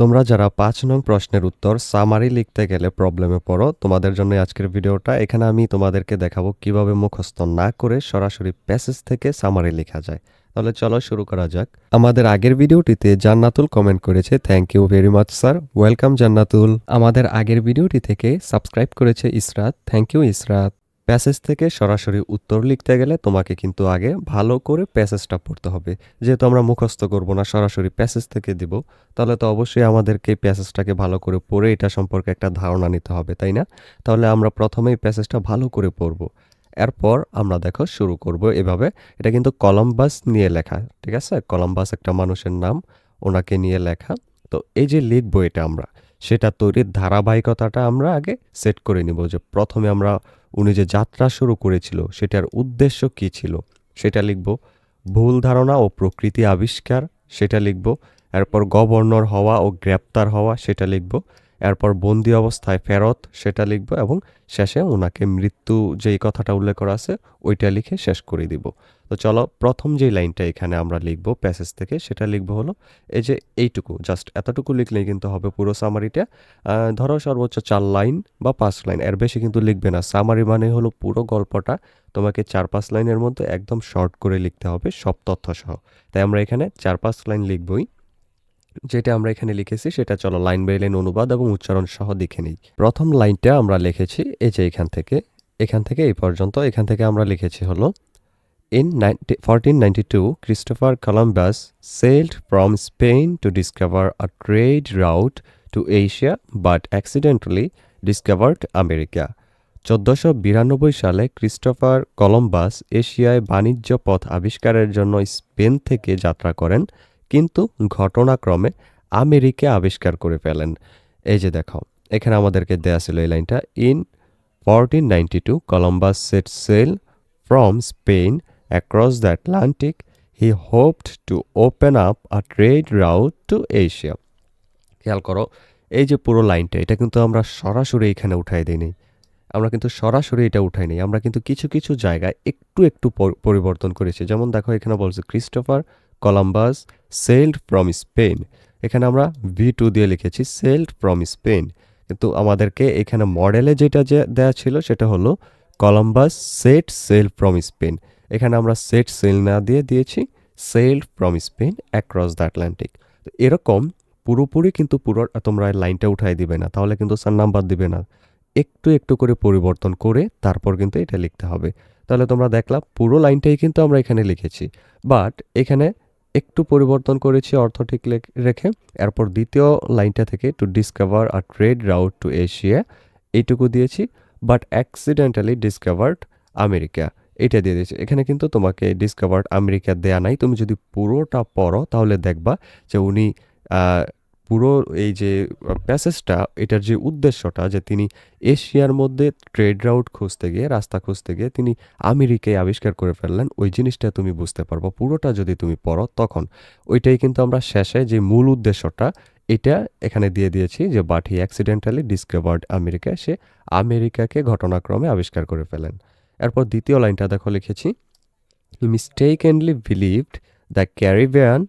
তোমরা যারা পাঁচ নং প্রশ্নের উত্তর সামারি লিখতে গেলে প্রবলেমে পড়ো, তোমাদের জন্য আজকের ভিডিওটা। এখানে আমি তোমাদেরকে দেখাবো কীভাবে মুখস্থ না করে সরাসরি প্যাসেজ থেকে সামারি লেখা যায়। তাহলে চলো শুরু করা যাক। আমাদের আগের ভিডিওটিতে জান্নাতুল কমেন্ট করেছে thank you very much sir welcome Jannatul. আমাদের আগের ভিডিওটি থেকে সাবস্ক্রাইব করেছে Israt. Thank you Israt. Passage থেকে সরাসরি উত্তর লিখতে গেলে তোমাকে কিন্তু আগে ভালো করে প্যাসেজটা পড়তে হবে। যেহেতু আমরা মুখস্থ করব না, সরাসরি প্যাসেজ থেকে দিব, তাহলে তো অবশ্যই আমাদেরকে প্যাসেজটাকে ভালো করে পড়ে এটা সম্পর্কে একটা ধারণা নিতে হবে, তাই না? তাহলে আমরা প্রথমেই প্যাসেজটা ভালো করে পড়ব। এরপর আমরা দেখো শুরু করব এভাবে। এটা কিন্তু কলম্বাস নিয়ে লেখা, ঠিক আছে? কলম্বাস একটা মানুষের নাম, ওনাকে নিয়ে লেখা। তো এই যে লিখব এটা আমরা সেটা তৈরির ধারাবাহিকতাটা আমরা আগে সেট করে নিব যে প্রথমে আমরা উনি যে যাত্রা শুরু করেছিল, সেটার উদ্দেশ্য কি ছিল? সেটা লিখব, ভুল ধারণা ও প্রকৃতি আবিষ্কার। সেটা লিখব, এরপর গভর্নর হওয়া ও গ্রেপ্তার হওয়া, সেটা লিখব। এরপর বন্দি অবস্থায় ফেরত সেটা লিখব এবং শেষে ওনাকে মৃত্যু যেই কথাটা উল্লেখ করা আছে, ওইটা লিখে শেষ করে দিব। তো চলো প্রথম যে লাইনটা এখানে আমরা লিখব, প্যাসেজ থেকে, সেটা লিখব হলো, এই যে এইটুকু, জাস্ট এতটুকু লিখলেই কিন্তু হবে পুরো সামারিটা ধরো সর্বোচ্চ চার লাইন বা পাঁচ লাইন, এর বেশি কিন্তু লিখবে না। সামারি মানে হলো পুরো গল্পটা, তোমাকে চার পাঁচ লাইনের মধ্যে একদম শর্ট করে লিখতে হবে সব তথ্য সহ। তাই আমরা এখানে চার পাঁচ লাইন লিখবই। যেটা আমরা এখানে লিখেছি সেটা চলো লাইন বাই লাইন অনুবাদ এবং উচ্চারণ সহ দেখে নিই। প্রথম লাইনটা আমরা লিখেছি এই যে এখান থেকে। এখান থেকে এই পর্যন্ত। এখান থেকে আমরা লিখেছি হলো In 1492, Christopher Columbus sailed from Spain to discover a trade route to Asia but accidentally discovered America চোদ্দশো বিরানব্বই সালে ক্রিস্টোফার কলম্বাস এশিয়ায় বাণিজ্য পথ আবিষ্কারের জন্য স্পেন থেকে যাত্রা করেন। কিন্তু ঘটনাক্রমে আমেরিকা আবিষ্কার করে ফেলেন। এই যে দেখো এখানে আমাদেরকে দেয়া ছিল এই লাইনটা in fourteen ninety two Columbus set sail from Spain across the Atlantic, he hoped to open up a trade route to Asia. খেয়াল করো এই যে পুরো লাইনটা এটা কিন্তু আমরা সরাসরি এখানে উঠাই দিই আমরা কিন্তু সরাসরি এটা উঠাই নেই আমরা কিন্তু কিছু কিছু জায়গায় একটু একটু পরিবর্তন করেছি। যেমন দেখো এখানে বলছে Christopher Columbus sailed from Spain এখানে আমরা ভি টু দিয়ে লিখেছি সেল্ড ফ্রম স্পেন কিন্তু আমাদেরকে এখানে মডেলে যেটা যে দেওয়া ছিল সেটা হলো Columbus set sail from Spain এখানে আমরা সেট সেল না দিয়ে দিয়েছি sailed from Spain across the Atlantic এরকম পুরোপুরি কিন্তু পুরো তোমরা লাইনটা উঠাই দিবে না, তাহলে কিন্তু স্যার নাম্বার দিবে না। একটু একটু করে পরিবর্তন করে তারপর কিন্তু এটা লিখতে হবে। তাহলে তোমরা দেখলাম পুরো লাইনটাই কিন্তু আমরা এখানে লিখেছি। বাট এখানে একটু পরিবর্তন করেছি অর্থ ঠিক রেখে। এরপর দ্বিতীয় লাইনটা থেকে to discover a trade route to Asia এইটুকু দিয়েছি। বাট অ্যাক্সিডেন্টালি ডিসকভার্ড আমেরিকা এটা দিয়ে দিয়েছি। এখানে কিন্তু তোমাকে ডিসকভার্ড আমেরিকা দেয়া নাই। তুমি যদি পুরোটা পড়ো তাহলে দেখবা যে উনি পুরো এই যে প্যাসেজটা এটার যে উদ্দেশ্যটা যে তিনি এশিয়ার মধ্যে ট্রেড রাউট খুঁজতে গিয়ে, রাস্তা খুঁজতে গিয়ে তিনি আমেরিকায় আবিষ্কার করে ফেললেন, ওই জিনিসটা তুমি বুঝতে পারব। পুরোটা যদি তুমি পড়ো তখন। ওইটাই কিন্তু আমরা শেষে যে মূল উদ্দেশ্যটা, এটা এখানে দিয়ে দিয়েছি যে বাট অ্যাক্সিডেন্টালি ডিসকভার্ড আমেরিকা সে আমেরিকাকে ঘটনাক্রমে আবিষ্কার করে ফেলেন। এরপর দ্বিতীয় লাইনটা দেখো লিখেছি mistakenly believed the Caribbean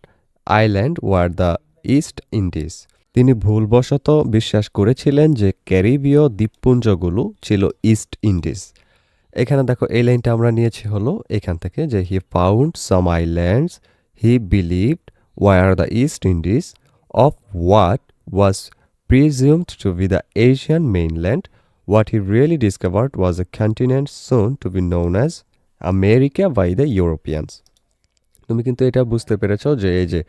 island were the East Indies. তিনি ভুলবশত বিশ্বাস করেছিলেন যে ক্যারিবীয় দ্বীপপুঞ্জগুলো ছিল ইস্ট ইন্ডিজ। এখানে দেখো, এই লাইনটা আমরা নিয়েছি হলো এখান থেকে যে he found some islands, he believed were the East Indies, of what was presumed to be the Asian mainland What he really discovered was a continent soon to be known as America by the Europeans. তুমি কিন্তু এটা বুঝতে পেরেছ যে এই যে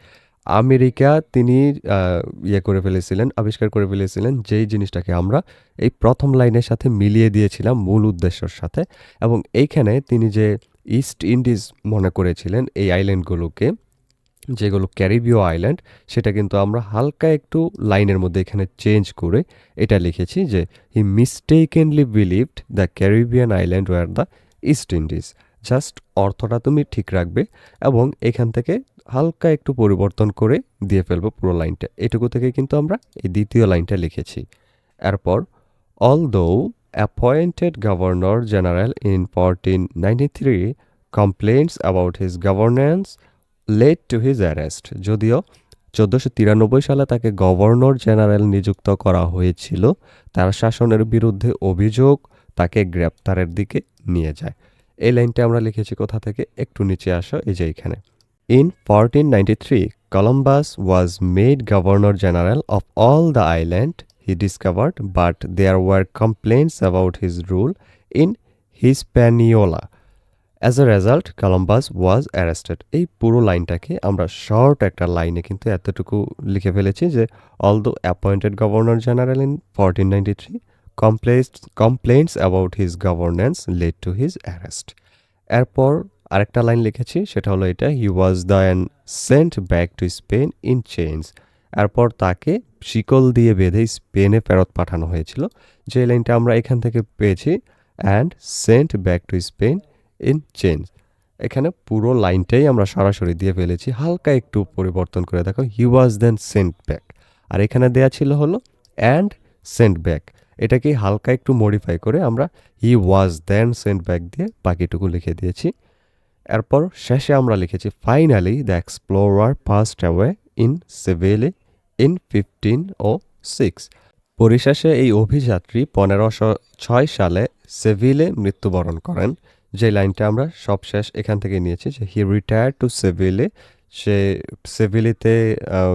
America তিনি ইয়ে করে ফেলেছিলেন, আবিষ্কার করে ফেলেছিলেন যেই জিনিসটাকে আমরা এই প্রথম লাইনের সাথে মিলিয়ে দিয়েছিলাম মূল উদ্দেশ্যর সাথে এবং এইখানে তিনি যে ইস্ট ইন্ডিজ মনে করেছিলেন এই আইল্যান্ডগুলোকে, যেগুলো ক্যারিবীয় আইল্যান্ড, সেটা কিন্তু আমরা হালকা একটু লাইনের মধ্যে এখানে চেঞ্জ করে এটা লিখেছি যে he mistakenly believed the Caribbean island were the East Indies just অর্থটা তুমি ঠিক রাখবে এবং এখান থেকে হালকা একটু পরিবর্তন করে দিয়ে ফেলব পুরো লাইনটা। এটুকু থেকে কিন্তু আমরা এই দ্বিতীয় লাইনটা লিখেছি। এরপর all though appointed governor general in fourteen ninety three complaints about his governance led to his arrest যদিও চোদ্দোশো তিরানব্বই সালে তাকে গভর্নর জেনারেল নিযুক্ত করা হয়েছিল, তার শাসনের বিরুদ্ধে অভিযোগ তাকে গ্রেপ্তারের দিকে নিয়ে যায়। এই লাইনটা আমরা লিখেছি কোথা থেকে? একটু নিচে আসো, এই যে এখানে in fourteen ninety three Columbus was made governor general of all the island he discovered but there were complaints about his rule in Hispaniola as a result Columbus was arrested এই পুরো লাইনটাকে আমরা শর্ট একটা লাইনে কিন্তু এতটুকু লিখে ফেলেছি যে all the appointed governor general in fourteen ninety three complaints about his governance led to his arrest এরপর আরেকটা লাইন লিখেছি, সেটা হলো এটা he was the and sent back to Spain in chains এরপর তাকে শিকল দিয়ে বেঁধে স্পেনে ফেরত পাঠানো হয়েছিল। যে লাইনটা আমরা এখান থেকে পেয়েছি and sent back to Spain in chains এখানে পুরো লাইনটাই আমরা সরাসরি দিয়ে ফেলেছি। হালকা একটু পরিবর্তন করে দেখো হি ওয়াজ দেন সেন্ট ব্যাক আর এখানে দেয়া ছিল হলো অ্যান্ড সেন্ট ব্যাক এটাকে হালকা একটু মডিফাই করে আমরা হি ওয়াজ দেন সেন্ট ব্যাক দিয়ে বাকিটুকু লিখে দিয়েছি। এরপর শেষে আমরা লিখেছি finally the explorer first away in Seville in fifteen o six পরিশেষে এই অভিযাত্রী পনেরোশো ছয় সালে সেভিলে মৃত্যুবরণ করেন। যে লাইনটা আমরা সবশেষ এখান থেকে নিয়েছি যে হি রিটায়ার টু সেভিলে সে সেভিলিতে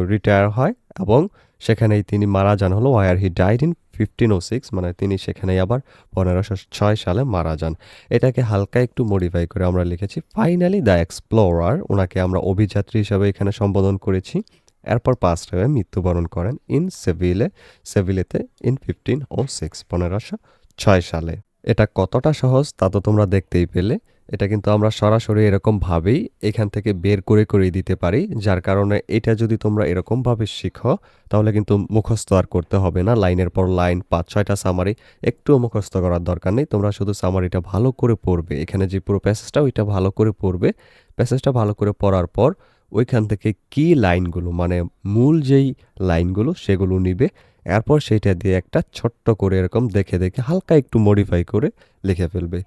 রিটায়ার হয় এবং সেখানেই তিনি মারা যান হলো where he died in fifteen o six মানে তিনি সেখানেই আবার পনেরোশো ছয় সালে মারা যান। এটাকে হালকা একটু মডিফাই করে আমরা লিখেছি ফাইনালি দ্য এক্সপ্লোরার ওনাকে আমরা অভিযাত্রী হিসাবে এখানে সম্বোধন করেছি। এরপর হয়ে মৃত্যুবরণ করেন ইন সেভিলে সেভিলেতে ইন ফিফটিন ও সিক্স পনেরোশো ছয় সালে। এটা কতটা সহজ তা তো তোমরা দেখতেই পেলে। এটা কিন্তু আমরা সরাসরি এরকমভাবেই এখান থেকে বের করে করে দিতে পারি। যার কারণে এটা যদি তোমরা এরকমভাবে শিখো, তাহলে কিন্তু মুখস্থ আর করতে হবে না। লাইনের পর লাইন, পাঁচ, ছয়টা সামারি একটুও মুখস্থ করার দরকার নেই। তোমরা শুধু সামারিটা ভালো করে পড়বে। এখানে যে পুরো প্যাসেজটা ওইটা ভালো করে পড়বে। প্যাসেজটা ভালো করে পড়ার পর ওইখান থেকে কি লাইনগুলো মানে মূল যেই লাইনগুলো, সেগুলো নিবে। এরপর সেইটা দিয়ে একটা ছোট্ট করে এরকম দেখে দেখে হালকা একটু মডিফাই করে লিখে ফেলবে।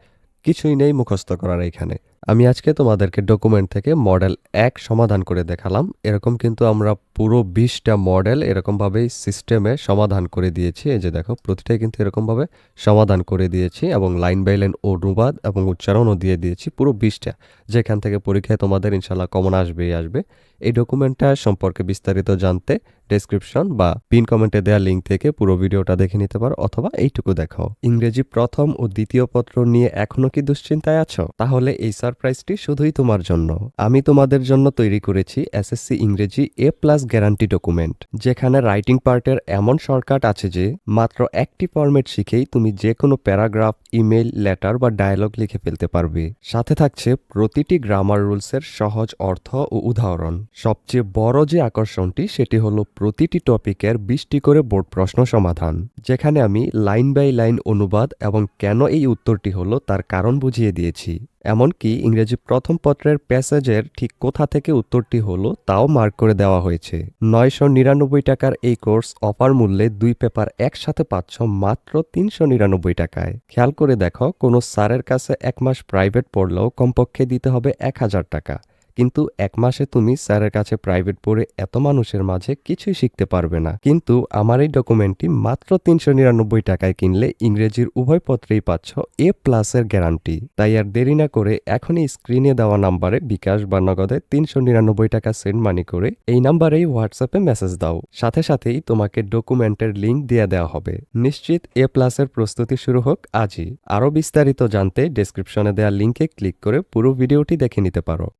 কিছুই নেই মুখস্থ করার এখানে। আমি আজকে তোমাদেরকে ডকুমেন্ট থেকে মডেল এক সমাধান করে দেখালাম। এরকম কিন্তু আমরা পুরো বিশটা মডেল এরকমভাবেই সিস্টেমে সমাধান করে দিয়েছি। এই যে দেখো, প্রতিটাই কিন্তু এরকমভাবে সমাধান করে দিয়েছি এবং লাইন বাই লাইন অনুবাদ এবং উচ্চারণও দিয়ে দিয়েছি পুরো বিশটা। যেখান থেকে পরীক্ষায় তোমাদের ইনশাল্লাহ কমন আসবেই আসবে। এই ডকুমেন্টটা সম্পর্কে বিস্তারিত জানতে ডেসক্রিপশন বা পিন কমেন্টে দেওয়া লিঙ্ক থেকে পুরো ভিডিওটা দেখে নিতে পারো অথবা এইটুকু দেখো ইংরেজি প্রথম ও দ্বিতীয় পত্র নিয়ে এখনও কি দুশ্চিন্তায় আছো? তাহলে এই সারপ্রাইজটি শুধুই তোমার জন্য। আমি তোমাদের জন্য তৈরি করেছি এসএসসি ইংরেজি এ প্লাস গ্যারান্টি ডকুমেন্ট যেখানে রাইটিং পার্টের এমন শর্টকাট আছে যে, মাত্র একটি ফরম্যাট শিখেই তুমি যে কোনো প্যারাগ্রাফ ইমেল লেটার বা ডায়ালগ লিখে ফেলতে পারবে। সাথে থাকছে প্রতিটি গ্রামার রুলসের সহজ অর্থ ও উদাহরণ। সবচেয়ে বড় যে আকর্ষণটি, সেটি হলো প্রতিটি টপিকের বিশটি করে বোর্ড প্রশ্ন সমাধান, যেখানে আমি লাইন বাই লাইন অনুবাদ এবং কেন এই উত্তরটি হলো তার কারণ বুঝিয়ে দিয়েছি। এমনকি ইংরেজি প্রথম পত্রের প্যাসেজের ঠিক কোথা থেকে উত্তরটি হলো তাও মার্ক করে দেওয়া হয়েছে। নয়শো নিরানব্বই টাকার এই কোর্স অফার মূল্যে দুই পেপার একসাথে পাচ্ছ মাত্র তিনশো নিরানব্বই টাকায়। খেয়াল করে দেখো, কোনো স্যারের কাছে এক মাস প্রাইভেট পড়লেও কমপক্ষে দিতে হবে এক হাজার টাকা। কিন্তু এক মাসে তুমি স্যারের কাছে প্রাইভেট পড়ে এত মানুষের মাঝে কিছুই শিখতে পারবে না। কিন্তু আমার এই ডকুমেন্টটি মাত্র তিনশো নিরানব্বই টাকায় কিনলে ইংরেজির উভয় পত্রেই পাচ্ছ এ প্লাসের গ্যারান্টি তাই আর দেরি না করে এখনই স্ক্রিনে দেওয়া নাম্বারে বিকাশ বা নগদে তিনশো নিরানব্বই টাকা সেন্ড মানি করে এই নাম্বারেই হোয়াটসঅ্যাপে মেসেজ দাও। সাথে সাথেই তোমাকে ডকুমেন্টের লিঙ্ক দিয়ে দেওয়া হবে। নিশ্চিত এ প্লাসের প্রস্তুতি শুরু হোক আজই। আরও বিস্তারিত জানতে ডেসক্রিপশনে দেওয়া লিঙ্কে ক্লিক করে পুরো ভিডিওটি দেখে নিতে পারো।